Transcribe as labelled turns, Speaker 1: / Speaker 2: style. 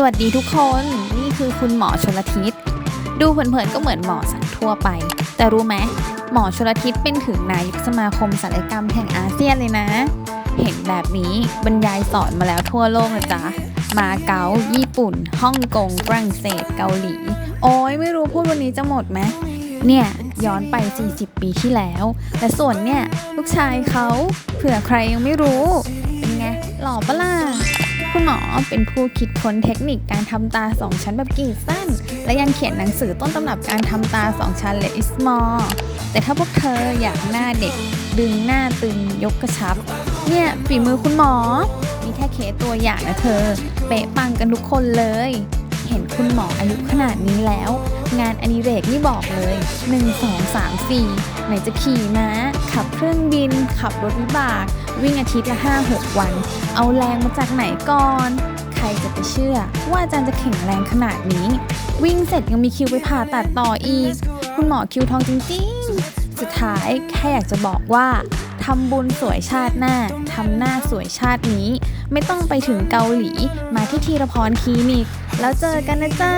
Speaker 1: สวัสดีทุกคนนี่คือคุณหมอชลทิศดูเผินๆก็เหมือนหมอสันทั่วไป แต่รู้ไหมหมอชลทิศเป็นถึงนายกสมาคมศัลยกรรมแห่งอาเซียนเลยนะ เห็นแบบนี้บรรยายสอนมาแล้วทั่วโลกนะจ๊ะมาเก๊าญี่ปุ่นฮ่องกงฝรั่งเศสเกาหลี โอ้ยไม่รู้พูดวันนี้จะหมดไหมเนี่ยย้อนไป 40 ปีที่แล้ว แต่ส่วนเนี่ยลูกชายเขาเผื่อใครยังไม่รู้เป็นไงหล่อปะล่ะ หมอเป็นผู้คิดค้นเทคนิคการทำตาสองชั้นแบบกรีดสั้น และยังเขียนหนังสือต้นตำรับการทำตาสองชั้นเลอิสมอแต่ถ้าพวกเธออยากหน้าเด็ก ดึงหน้าตึงยกกระชับ เนี่ยฝีมือคุณหมอ มีแค่เคสตัวอย่างนะเธอ เป๊ะปังกันทุกคนเลย เห็นคุณหมออายุขนาดนี้แล้ว งานอดิเรกนี่บอกเลย 1 2 3 4 ไหนจะขี่ม้า ขับเครื่องบิน ขับรถวิบาก วิ่งอาทิตย์ละ 5-6 วัน เอาแรงมาจากไหนก่อน ใครจะไปเชื่อ ว่าอาจารย์จะแข็งแรงขนาดนี้ วิ่งเสร็จยังมีคิวไปผ่าตัดต่ออีก คุณหมอคิวทองจริงๆ สุดท้ายแค่อยากจะบอกว่าทำบุญสวยชาติหน้า ทำหน้าสวยชาตินี้ ไม่ต้องไปถึงเกาหลี มาที่ทีรพรคลินิก แล้วเจอกันนะจ๊ะ